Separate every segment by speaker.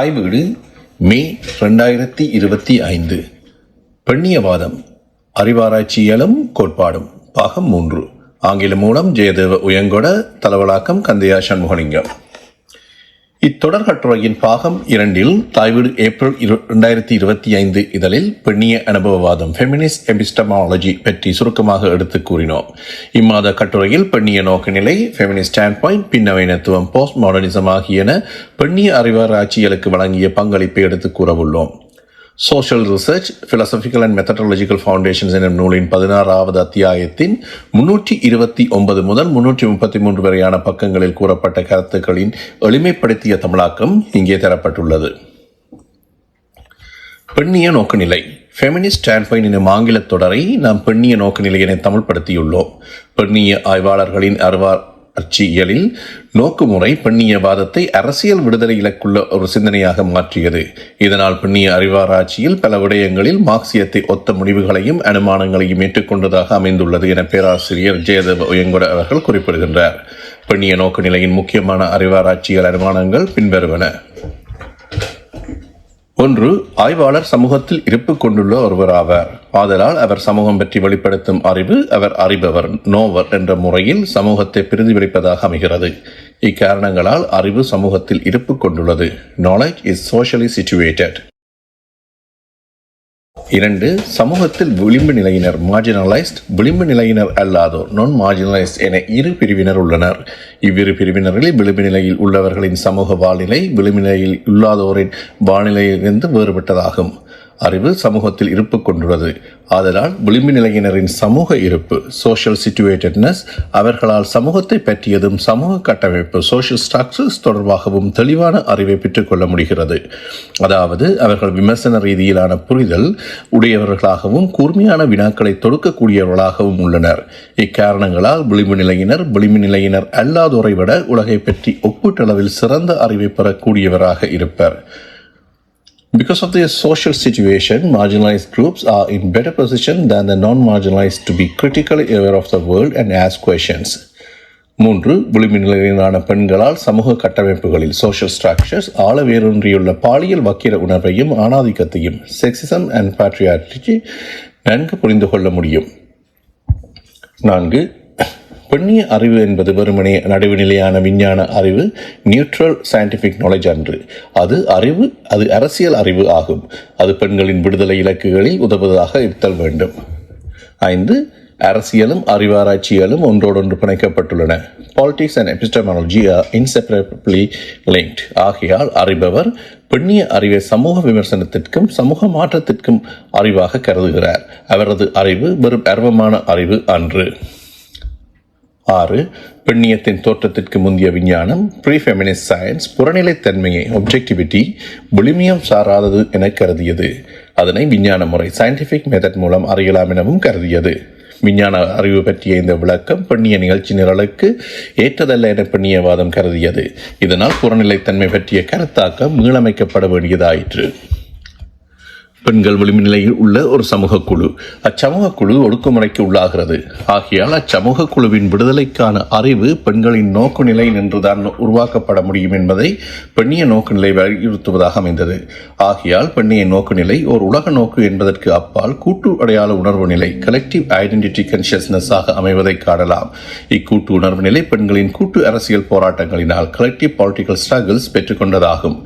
Speaker 1: தாய் வீடு மே ரெண்டாயிரத்தி இருபத்தி ஐந்து. பெண்ணியவாதம் அறிவாராய்ச்சியலும் கோட்பாடும். பாகம் மூன்று. ஆங்கிலம் மூலம் ஜெயதேவ உயங்கொட தலவலாக்கம் கந்தையா சண்முகலிங்கம். இத்தொடர் கட்டுரையின் பாகம் இரண்டில் தாய்வீடு ஏப்ரல் இரண்டாயிரத்தி இருபத்தி ஐந்து இதழில் பெண்ணிய அனுபவவாதம் ஃபெமினிஸ்ட் எபிஸ்டமாலஜி பற்றி சுருக்கமாக எடுத்துக் கூறினோம். இம்மாத கட்டுரையில் பெண்ணிய நோக்குநிலை ஃபெமினிஸ்ட் ஸ்டாண்ட் பாயிண்ட் பின்னவீனத்துவம் போஸ்ட் மாடர்னிசம் ஆகியன பெண்ணிய அறிவாராய்ச்சிகளுக்கு வழங்கிய பங்களிப்பை எடுத்துக் கூறவுள்ளோம். Social research philosophical and methodological foundations எனும் நூலின் பதினாறாவது அத்தியாயத்தின் முன்னூற்றி இருபத்தி ஒன்பது முதல் முன்னூற்றி முப்பத்தி மூன்று வரையான பக்கங்களில் கூறப்பட்ட கருத்துக்களின் எளிமைப்படுத்திய தமிழாக்கம் இங்கே தரப்பட்டுள்ளது. பெண்ணிய நோக்குநிலை. ஃபெமினிஸ்ட் ஸ்டாண்ட்பைன் எனும் ஆங்கிலத் தொடரை நாம் பெண்ணிய நோக்குநிலை என தமிழ்படுத்தியுள்ளோம். பெண்ணிய ஆய்வாளர்களின் அறிவா அச்சியலில் நோக்குமுறை பெண்ணியவாதத்தை அரசியல் விடுதலை இலக்குள்ள ஒரு சிந்தனையாக மாற்றியது. இதனால் பெண்ணிய அறிவாராய்ச்சியில் பல விடயங்களில் மார்க்சியத்தை ஒத்த முடிவுகளையும் அனுமானங்களையும் ஏற்றுக்கொண்டதாக அமைந்துள்ளது என பேராசிரியர் ஜெயதேவ உயங்கொட அவர்கள் குறிப்பிடுகின்றார். பெண்ணிய நோக்கு நிலையின் முக்கியமான அறிவாராய்ச்சியல் அனுமானங்கள் பின்வருவன. ஒன்று ஆய்வாளர் சமூகத்தில் இருப்பு கொண்டுள்ள ஒருவர் ஆவார் ஆதலால் அவர் சமூகம் பற்றி வெளிப்படுத்தும் அறிவு அவர் அறிபவர் நோவர் என்ற முறையில் சமூகத்தை பிரதிபலிப்பதாக அமைகிறது. இக்காரணங்களால் அறிவு சமூகத்தில் இருப்பு கொண்டுள்ளது. நாலேஜ் இஸ் சோஷியலி சிச்சுவேட்டட் இரண்டு சமூகத்தில் விளிம்பு நிலையினர் மார்ஜினலைஸ்ட் விளிம்பு நிலையினர் அல்லாதோர் நான் மார்ஜினலைஸ்ட் என இரு பிரிவினர் உள்ளனர். இவ்விரு பிரிவினர்களில் விளிம்பு நிலையில் உள்ளவர்களின் சமூக வாழ்நிலை விளிம்பு நிலையில் இல்லாதோரின் வாழ்நிலையிலிருந்து வேறுபட்டதாகும். அறிவு சமூகத்தில் இருப்பு கொண்டுள்ளது. ஆதலால் விளிம்பு நிலையினரின் சமூக இருப்பு சோஷியல் சிச்சுவேட்டட்னஸ் அவர்களால் சமூகத்தை பற்றியதும் சமூக கட்டமைப்பு சோஷியல் ஸ்ட்ரக்சர்ஸ் தொடர்பாகவும் தெளிவான அறிவை பெற்றுக்கொள்ள முடிகிறது. அதாவது அவர்கள் விமர்சன ரீதியிலான புரிதல் உடையவர்களாகவும் கூர்மையான வினாக்களை தொடுக்கக்கூடியவர்களாகவும் உள்ளனர். இக்காரணங்களால் விளிம்பு நிலையினர் விளிம்பு நிலையினர் அல்லாதோரை விட உலகை பற்றி ஒப்பீட்டளவில் சிறந்த அறிவை பெறக்கூடியவராக இருப்பர். Because of their social situation, marginalized groups are in better position than the non-marginalized to be critically aware of the world and ask questions. மூன்று விளிம்புநிலையிலான பெண்களால் சமூக கட்டமைப்புகளில் சோஷியல் ஸ்ட்ரக்சர்ஸ் ஆழ வேரூன்றியுள்ள பாலியல் வக்கிர உணர்வையும் ஆணாதிக்கத்தையும் செக்ஸிசம் அண்ட் பேட்ரியாட்ரிக்கு நன்கு புரிந்து கொள்ள முடியும் நான்கு பெண்ணிய அறிவு என்பது வெறுமனே நடுவுநிலையான விஞ்ஞான அறிவு நியூட்ரல் சயின்டிஃபிக் நாலேஜ் அன்று. அது அறிவு அது அரசியல் அறிவு ஆகும். அது பெண்களின் விடுதலை இலக்குகளில் உதவுவதாக இருத்தல் வேண்டும். ஐந்து அரசியலும் அறிவாராய்ச்சியலும் ஒன்றோடொன்று பிணைக்கப்பட்டுள்ளன. Politics and epistemology are inseparably linked ஆகையால் அறிபவர் பெண்ணிய அறிவை சமூக விமர்சனத்திற்கும் சமூக மாற்றத்திற்கும் அறிவாக கருதுகிறார். அவரது அறிவு வெறும் அர்வமான அறிவு அன்று. ஆறு பெண்ணியத்தின் தோற்றத்திற்கு முந்தைய விஞ்ஞானம் ப்ரீஃபெமினிஸ்ட் சயின்ஸ் புறநிலைத்தன்மையை ஒப்ஜெக்டிவிட்டி புலிமியம் சாராதது என கருதியது. அதனை விஞ்ஞான முறை சயின்டிஃபிக் மெத்தட் மூலம் அறியலாம் எனவும் கருதியது. விஞ்ஞான அறிவு பற்றிய இந்த விளக்கம் பெண்ணிய நிகழ்ச்சி நிரலுக்கு ஏற்றதல்ல என பெண்ணியவாதம் கருதியது. இதனால் புறநிலைத்தன்மை பற்றிய கருத்தாக்கம் மீளமைக்கப்பட வேண்டியதாயிற்று. பெண்கள் விளிம்பு நிலையில் உள்ள ஒரு சமூக குழு அச்சமூக குழு ஒடுக்குமுறைக்கு உள்ளாகிறது. ஆகையால் அச்சமூக குழுவின் விடுதலைக்கான அறிவு பெண்களின் நோக்கு நிலை நின்றுதான் உருவாக்கப்பட முடியும் என்பதை பெண்ணிய நோக்கு நிலை வலியுறுத்துவதாக அமைந்தது. ஆகையால் பெண்ணிய நோக்கு நிலை ஒரு உலக நோக்கு என்பதற்கு அப்பால் கூட்டு அடையாள உணர்வு நிலை கலெக்டிவ் ஐடென்டிட்டி கன்சியஸ்னஸ் ஆக அமைவதை காணலாம். இக்கூட்டு உணர்வு நிலை பெண்களின் கூட்டு அரசியல் போராட்டங்களினால் கலெக்டிவ் பாலிட்டிக்கல் ஸ்ட்ரகிள்ஸ் பெற்றுக்கொண்டதாகும்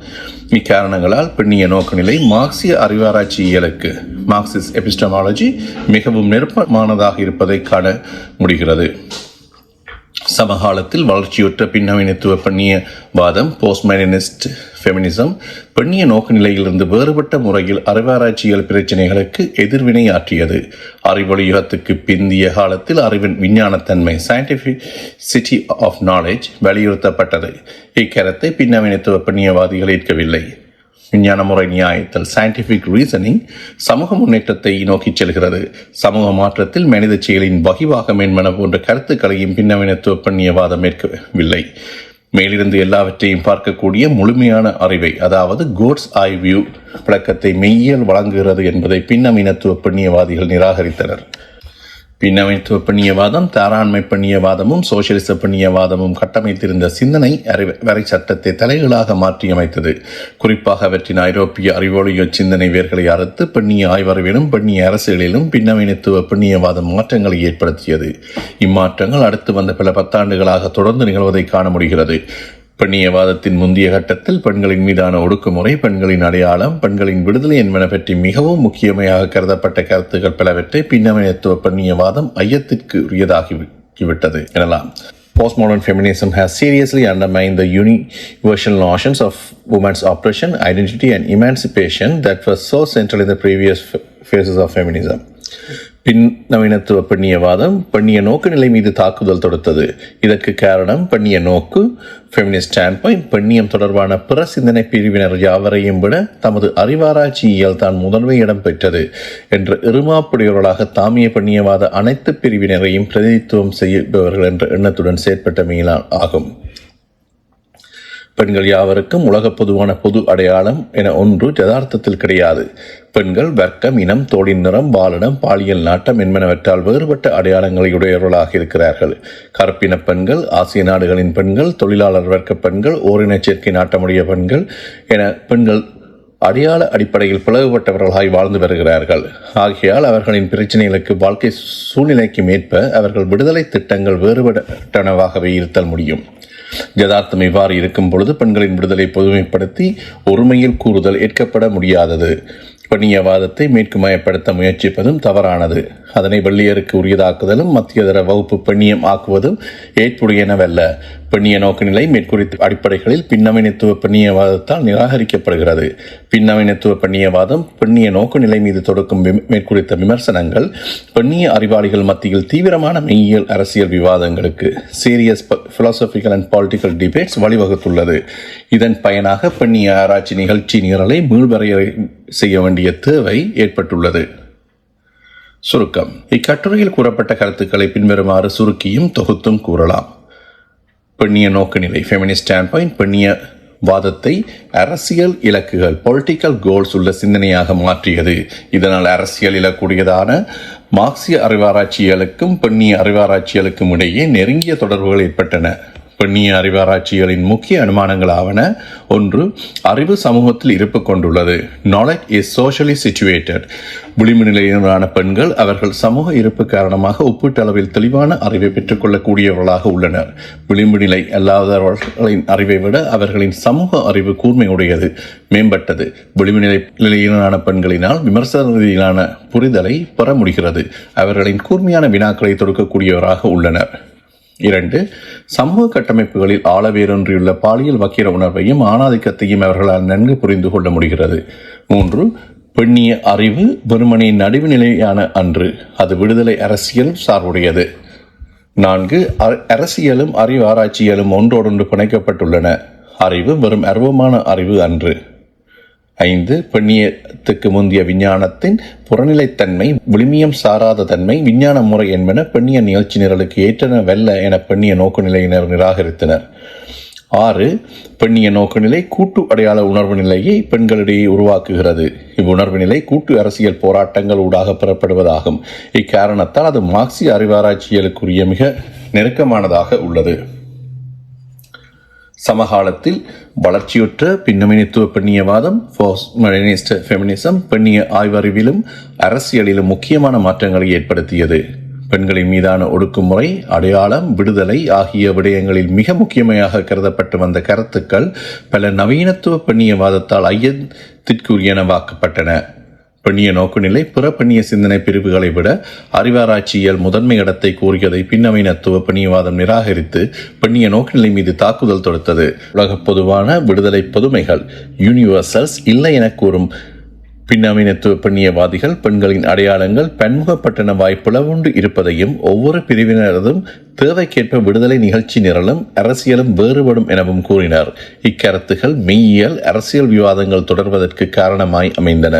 Speaker 1: இக்காரணங்களால் பெண்ணிய நோக்குநிலை மார்க்சிய அறிவாராய்ச்சியியலுக்கு மார்க்சிஸ்ட் எபிஸ்டமாலஜி மிகவும் நெருக்கமானதாக இருப்பதை காண முடிகிறது. சமகாலத்தில் வளர்ச்சியுற்ற பின்னவீனத்துவ பெண்ணிய வாதம் போஸ்ட்மேனிஸ்ட் ஃபெமினிசம் பெண்ணிய நோக்கு நிலையிலிருந்து வேறுபட்ட முறையில் அறிவாராய்ச்சியல் பிரச்சினைகளுக்கு எதிர்வினையாற்றியது. அறிவொழியுகத்துக்கு பிந்திய காலத்தில் அறிவின் விஞ்ஞானத்தன்மை சயின்டிஃபிக் சிட்டி ஆஃப் நாலேஜ் வலியுறுத்தப்பட்டது. இக்கரத்தை பின்னவீனத்துவ பெண்ணியவாதிகள் ஏற்கவில்லை. விஞ்ஞான முறை நியாயத்தில் சயின்டிஃபிக் ரீசனிங் சமூக முன்னேற்றத்தை நோக்கி செல்கிறது. சமூக மாற்றத்தில் மனித செயலின் வகிவாக மேன்மன போன்ற கருத்துக்களையும் பின்னவீனத்துவ பெண்ணியவாதம் ஏற்கவில்லை. மேலிருந்து எல்லாவற்றையும் பார்க்கக்கூடிய முழுமையான அறிவை அதாவது கோட்ஸ் ஐ வியூ விளக்கத்தை மெய்யியல் வழங்குகிறது என்பதை பின்னமீனத்துவ பெண்ணியவாதிகள் நிராகரித்தனர். பின்னமைத்துவ பெண்ணியவாதம் தாராண்மை பெண்ணியவாதமும் சோசியலிச பெண்ணியவாதமும் கட்டமைத்திருந்த சிந்தனை வரை சட்டத்தை தலைகளாக மாற்றியமைத்தது. குறிப்பாக அவற்றின் ஐரோப்பிய அறிவொழிய சிந்தனை வேர்களை அறுத்து பெண்ணிய ஆய்வறிவிலும் பெண்ணிய அரசியலிலும் பின்னமைத்துவ பெண்ணியவாதம் மாற்றங்களை ஏற்படுத்தியது. இம்மாற்றங்கள் அடுத்து வந்த பல பத்தாண்டுகளாக தொடர்ந்து நிகழ்வதை காண முடிகிறது. பெண்ணியவாதத்தின் முந்தைய கட்டத்தில் பெண்களின் மீதான ஒடுக்குமுறை பெண்களின் அடையாளம் பெண்களின் விடுதலை என்பன பற்றி மிகவும் முக்கியமையாக கருதப்பட்ட கருத்துக்கள் பலவற்றை பின்னமயத்துவ பெண்ணியவாதம் ஐயத்திற்கு உரியதாகிவிட்டது எனலாம் Postmodern feminism has seriously undermined the universal notions of women's oppression, identity, and emancipation that were so central in the previous ph- phases of feminism. பின் நவீனத்துவ பெண்ணியவாதம் பெண்ணிய நோக்கு நிலை மீது தாக்குதல் தொடுத்தது. இதற்கு காரணம் பெண்ணிய நோக்கு ஃபெமினிஸ்ட் ஸ்டாண்ட் பாயிண்ட் பெண்ணியம் தொடர்பான பிற சிந்தனை பிரிவினர் யாவரையும் விட தமது அறிவாராய்ச்சியியல் தான் முதன்மை இடம் பெற்றது என்ற இருமாப்புடையவர்களாக தாமிய பெண்ணியவாத அனைத்து பிரிவினரையும் பிரதிநிதித்துவம் செய்பவர்கள் என்ற எண்ணத்துடன் செயற்பட்டமையினால் ஆகும். பெண்கள் யாவருக்கும் உலக பொதுவான பொது அடையாளம் என ஒன்று யதார்த்தத்தில் கிடையாது. பெண்கள் வர்க்கம் இனம் தோளின் நிறம் பாலினம் பாலியல் நாட்டம் என்பனவற்றால் வேறுபட்ட அடையாளங்களை உடையவர்களாக இருக்கிறார்கள். கருப்பின பெண்கள் ஆசிய நாடுகளின் பெண்கள் தொழிலாளர் வர்க்க பெண்கள் ஓரின சேர்க்கை நாட்டமுடைய பெண்கள் என பெண்கள் அடையாள அடிப்படையில் பிளவுபட்டவர்களாய் வாழ்ந்து வருகிறார்கள். ஆகையால் அவர்களின் பிரச்சனைகளுக்கு வாழ்க்கை சூழ்நிலைக்கு மேற்ப அவர்கள் விடுதலை திட்டங்கள் வேறுபட்டனவாகவே இருத்தல் முடியும். யதார்த்தம் இவ்வாறு இருக்கும் பொழுது பெண்களின் விடுதலை பொதுமைப்படுத்தி ஒருமையில் கூறுதல் ஏற்கப்பட முடியாதது. பெண்ணியவாதத்தை மேற்குமயப்படுத்த முயற்சிப்பதும் தவறானது. அதனை வெள்ளியருக்கு உரியதாக்குதலும் மத்தியதர வகுப்பு பெண்ணியம் ஆக்குவதும் ஏற்புடையனவல்ல. பெண்ணிய நோக்குநிலை மேற்குறித்த அடிப்படைகளில் பின்னவீனத்துவ பெண்ணியவாதத்தால் நிராகரிக்கப்படுகிறது. பின்னவீனத்துவ பெண்ணியவாதம் பெண்ணிய நோக்குநிலை மீது தொடுக்கும் மேற்குறித்த விமர்சனங்கள் பெண்ணிய அறிவாளிகள் மத்தியில் தீவிரமான மெய்யியல் அரசியல் விவாதங்களுக்கு serious philosophical and political debates வழிவகுத்துள்ளது. இதன் பயனாக பெண்ணிய ஆராய்ச்சி நிகழ்ச்சி நிரலை மீள்வரையறை செய்ய வேண்டிய தேவை ஏற்பட்டுள்ளது. சுருக்கம். இக்கட்டுரையில் கூறப்பட்ட கருத்துக்களை பின்வருமாறு சுருக்கியும் தொகுத்தும் கூறலாம். பெண்ணிய நோக்குநிலை ஃபெமினிஸ்ட் ஸ்டாண்ட் பாயிண்ட் பெண்ணிய வாதத்தை அரசியல் இலக்குகள் பொலிட்டிக்கல் கோல்ஸ் உள்ள சிந்தனையாக மாற்றியது. இதனால் அரசியல் இலக்குடையதான மார்க்சிய அறிவாராய்ச்சியலுக்கும் பெண்ணிய அறிவாராய்ச்சியலுக்கும் இடையே நெருங்கிய தொடர்புகள் ஏற்பட்டன. பெண்ணிய அறிவாராய்ச்சிகளின் முக்கிய அனுமானங்களாவன ஒன்று அறிவு சமூகத்தில் இருப்பு கொண்டுள்ளது. நாலேஜ் இஸ் சோஷியலி சிச்சுவேட்டட் விளிம்பு நிலையினரான பெண்கள் அவர்கள் சமூக இருப்பு காரணமாக ஒப்பீட்டளவில் தெளிவான அறிவை பெற்றுக்கொள்ளக்கூடியவர்களாக உள்ளனர். விளிம்பு நிலை அல்லாதவர்களின் அறிவை விட அவர்களின் சமூக அறிவு கூர்மையுடையது மேம்பட்டது. விளிம்பு நிலை நிலையினரான பெண்களினால் விமர்சன ரீதியிலான புரிதலை பெற முடிகிறது. அவர்களின் கூர்மையான வினாக்களை தொடுக்கக்கூடியவராக உள்ளனர். இரண்டு சமூக கட்டமைப்புகளில் ஆளவேரொன்றியுள்ள பாலியல் வக்கிர உணர்வையும் ஆணாதிக்கத்தையும் அவர்களால் நன்கு புரிந்து கொள்ள முடிகிறது. மூன்று பெண்ணிய அறிவு வெறுமனே நடுவு நிலையான அன்று அது விடுதலை அரசியல் சார்புடையது. நான்கு அரசியலும் அறிவு ஆராய்ச்சியலும் ஒன்றோடொன்று பிணைக்கப்பட்டுள்ளன. அறிவு வெறும் அருவமான அறிவு அன்று. ஐந்து பெண்ணியத்துக்கு முந்தைய விஞ்ஞானத்தின் புறநிலைத்தன்மை விளிமியம் சாராத தன்மை விஞ்ஞான முறை என்பன பெண்ணிய நிகழ்ச்சி நிரலுக்கு ஏற்றன வெல்ல என பெண்ணிய நோக்குநிலையினர் நிராகரித்தனர். ஆறு பெண்ணிய நோக்குநிலை கூட்டு அடையாள உணர்வு நிலையை பெண்களிடையே உருவாக்குகிறது. இவ்வுணர்வு நிலை கூட்டு அரசியல் போராட்டங்கள் ஊடாக பெறப்படுவதாகும். இக்காரணத்தால் அது மார்க்சிய அறிவாராய்ச்சியலுக்குரிய மிக நெருக்கமானதாக உள்ளது. சமகாலத்தில் வளர்ச்சியுற்ற பின்னமினித்துவ பெண்ணியவாதம் போஸ்ட்மாடர்னிஸ்ட் ஃபெமினிசம் பெண்ணிய ஆய்வறிவிலும் அரசியலிலும் முக்கியமான மாற்றங்களை ஏற்படுத்தியது. பெண்களின் மீதான ஒடுக்குமுறை அடையாளம் விடுதலை ஆகிய விடயங்களில் மிக முக்கியமையாக கருதப்பட்டு வந்த கருத்துக்கள் பல நவீனத்துவ பெண்ணியவாதத்தால் ஐயத்திற்குரியனவாக்கப்பட்டன. பெண்ணிய நோக்குநிலை பிற பெண்ணிய சிந்தனை பிரிவுகளை விட அறிவாராய்ச்சியல் முதன்மை இடத்தை கூறியதை பின்னவீனத்துவ பெண்ணியவாதம் நிராகரித்து பெண்ணிய நோக்குநிலை மீது தாக்குதல் தொடுத்தது. உலக பொதுவான விடுதலை பொதுமைகள் யூனிவர்சல்ஸ் இல்லை என கூறும் பின்னவீனத்துவ பெண்ணியவாதிகள் பெண்களின் அடையாளங்கள் பன்முகப்பட்டன பிளவுண்டு இருப்பதையும் ஒவ்வொரு பிரிவினரதும் தேவைக்கேற்ப விடுதலை நிகழ்ச்சி நிரலும் அரசியலும் வேறுபடும் எனவும் கூறினார். இக்கருத்துகள் மெய்யியல் அரசியல் விவாதங்கள் தொடர்வதற்கு காரணமாய் அமைந்தன.